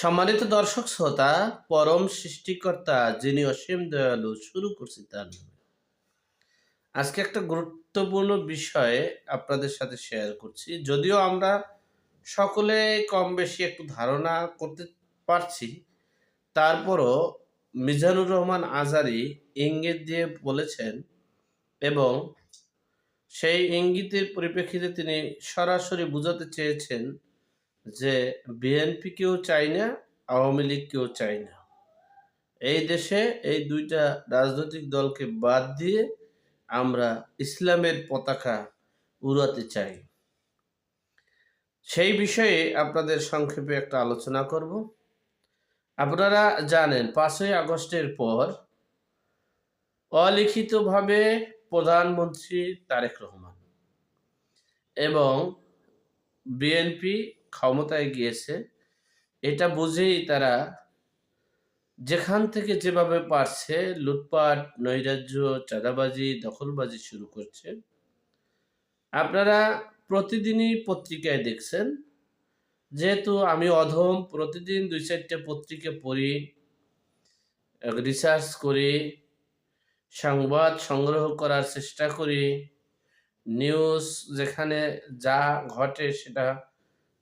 সম্মানিত দর্শক শ্রোতা, পরম সৃষ্টিকর্তা যিনি অসীম দয়ালু, শুরু করছি তার। আজকে একটা গুরুত্বপূর্ণ বিষয়ে আপনাদের সাথে শেয়ার করছি যদিও আমরা সকলে কম বেশি একটু ধারণা করতে পারছি, তারপরও মিজানুর রহমান আজারি ইঙ্গিত দিয়ে বলেছেন এবং সেই ইঙ্গিতের পরিপ্রেক্ষিতে তিনি সরাসরি বুঝাতে চেয়েছেন যে বিএনপি কেউ চাই না, আওয়ামী লীগ কেউ চাই না। এই দেশে এই দুইটা রাজনৈতিক দলকে বাদ দিয়ে আমরা ইসলামের পতাকা উড়াতে চাই। সেই বিষয়ে আপনাদের সংক্ষেপে একটা আলোচনা করব। আপনারা জানেন, পাঁচই আগস্টের পর অলিখিতভাবে প্রধানমন্ত্রী তারেক রহমান এবং বিএনপি ক্ষমতায় গিয়েছে, এটা বুঝেই তারা যেখান থেকে যেভাবে পারছে লুটপাট, নৈরাজ্য, চাঁদাবাজি, দখলবাজি শুরু করছে। আপনারা প্রতিদিনই পত্রিকায় দেখছেন, যেহেতু আমি অধম, প্রতিদিন দুই চারটে পত্রিকা পড়ি রিসার্চ করি, সংবাদ সংগ্রহ করার চেষ্টা করি নিউজ যেখানে যা ঘটে সেটা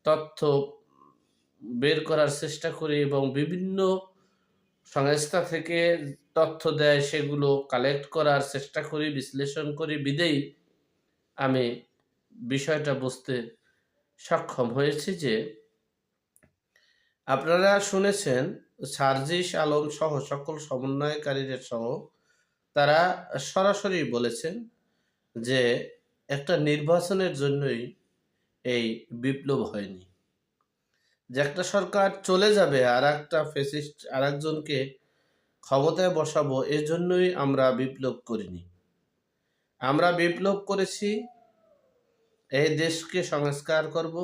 তথ্য বের করার চেষ্টা করি এবং বিভিন্ন সংস্থা থেকে তথ্য দেয়, সেগুলো কালেক্ট করার চেষ্টা করি, বিশ্লেষণ করি বিদেই আমি বিষয়টা বুঝতে সক্ষম হয়েছি যে আপনারা শুনেছেন, সার্জিস আলম সহ সকল সমন্বয়কারীদের সহ তারা সরাসরি বলেছেন যে একটা নির্বাচনের জন্যই এই বিপ্লব হয়নি। যে একটা সরকার চলে যাবে, আর একটা ফেসিস্ট আর একজনকে ক্ষমতায় বসাবো, এজন্যই আমরা বিপ্লব করিনি। আমরা বিপ্লব করেছি, এই দেশকে সংস্কার করব,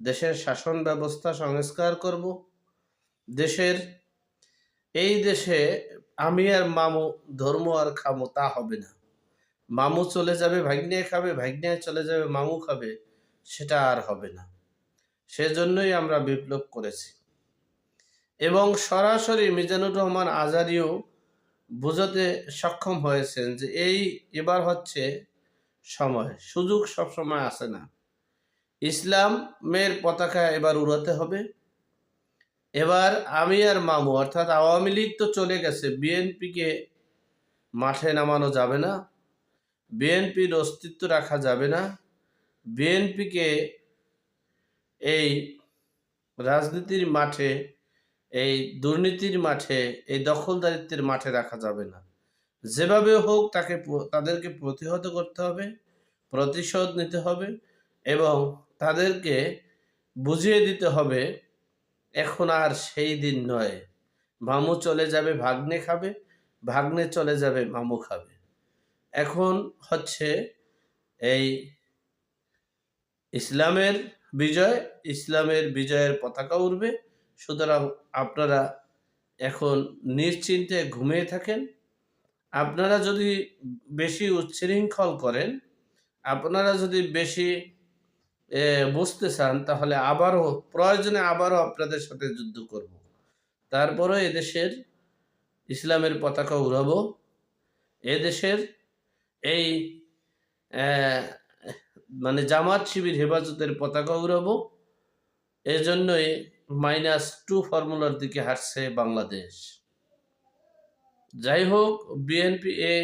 দেশের শাসন ব্যবস্থা সংস্কার করব, দেশের, এই দেশে আমি আর মামু, ধর্ম আর খামো, তা হবে না। মামু চলে যাবে, ভাগ্নে খাবে, ভাগ্নে চলে যাবে, মামু খাবে। সেটা আর হবে না। সেজন্যই আমরা বিপ্লব করেছি। এবং সরাসরি মিজানুর রহমান আজারিও বোঝাতে সক্ষম হয়েছেন যে এই এবার হচ্ছে সময়। সুযোগ সব সময় আসে না। ইসলামের পতাকা এবার উড়াতে হবে। এবার আমি আর মামু, অর্থাৎ আওয়ামী লীগ তো চলে গেছে, বিএনপিকে মাঠে নামানো যাবে না, বিএনপির অস্তিত্ব রাখা যাবে না। বিএনপিকে এই রাজনীতির মাঠে, এই দুর্নীতির মাঠে, এই দখলদারিত্বের মাঠে রাখা যাবে না। যেভাবে হোক তাকে তাদেরকে প্রতিহত করতে হবে, প্রতিশোধ নিতে হবে এবং তাদেরকে বুঝিয়ে দিতে হবে, এখন আর সেই দিন নয়। মামু চলে যাবে, ভাগ্নে খাবে, ভাগ্নে চলে যাবে, মামু খাবে। এখন হচ্ছে এই ইসলামের বিজয়, ইসলামের বিজয়ের পতাকা উঠবে সুতরাং আপনারা এখন নিশ্চিন্তে ঘুমিয়ে থাকেন। আপনারা যদি বেশি উচ্ছৃঙ্খল করেন, আপনারা যদি বেশি বুঝতে চান, তাহলে আবারও, প্রয়োজনে আবারও আপনাদের সাথে যুদ্ধ করব। তারপরও এদেশের ইসলামের পতাকা উড়াবো। এদেশের এই মানে জামাত শিবির হেফাজতের পতাকা উড়াবো। এজন্যই মাইনাস টু ফর্মুলার দিকে হাঁটছে বাংলাদেশ। যাই হোক বিএনপি এ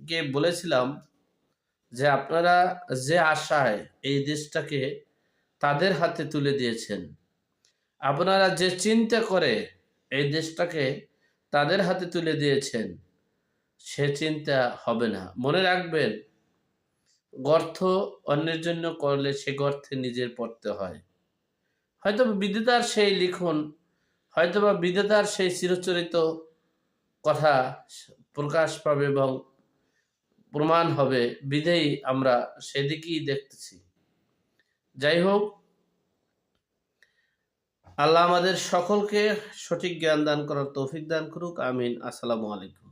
কে বলেছিলাম যে আপনারা যে আশায় এই দেশটাকে তাদের হাতে তুলে দিয়েছেন, আপনারা যে চিন্তা করে এই দেশটাকে তাদের হাতে তুলে দিয়েছেন, সে চিন্তা হবে না। মনে রাখবেন গর্থ অন্যের জন্য করলে সে গর্থে নিজের পড়তে হয়। হয়তো বিদ্যুতার সেই লিখন হয়তো বা বিদ্যুতার সেই চিরচরিত কথা প্রকাশ পাবে এবং প্রমাণ হবে বিধেই আমরা সেদিকেই দেখতেছি। যাই হোক, আল্লাহ আমাদের সকলকে সঠিক জ্ঞান দান করার তৌফিক দান করুক, আমিন। আসসালামু আলাইকুম।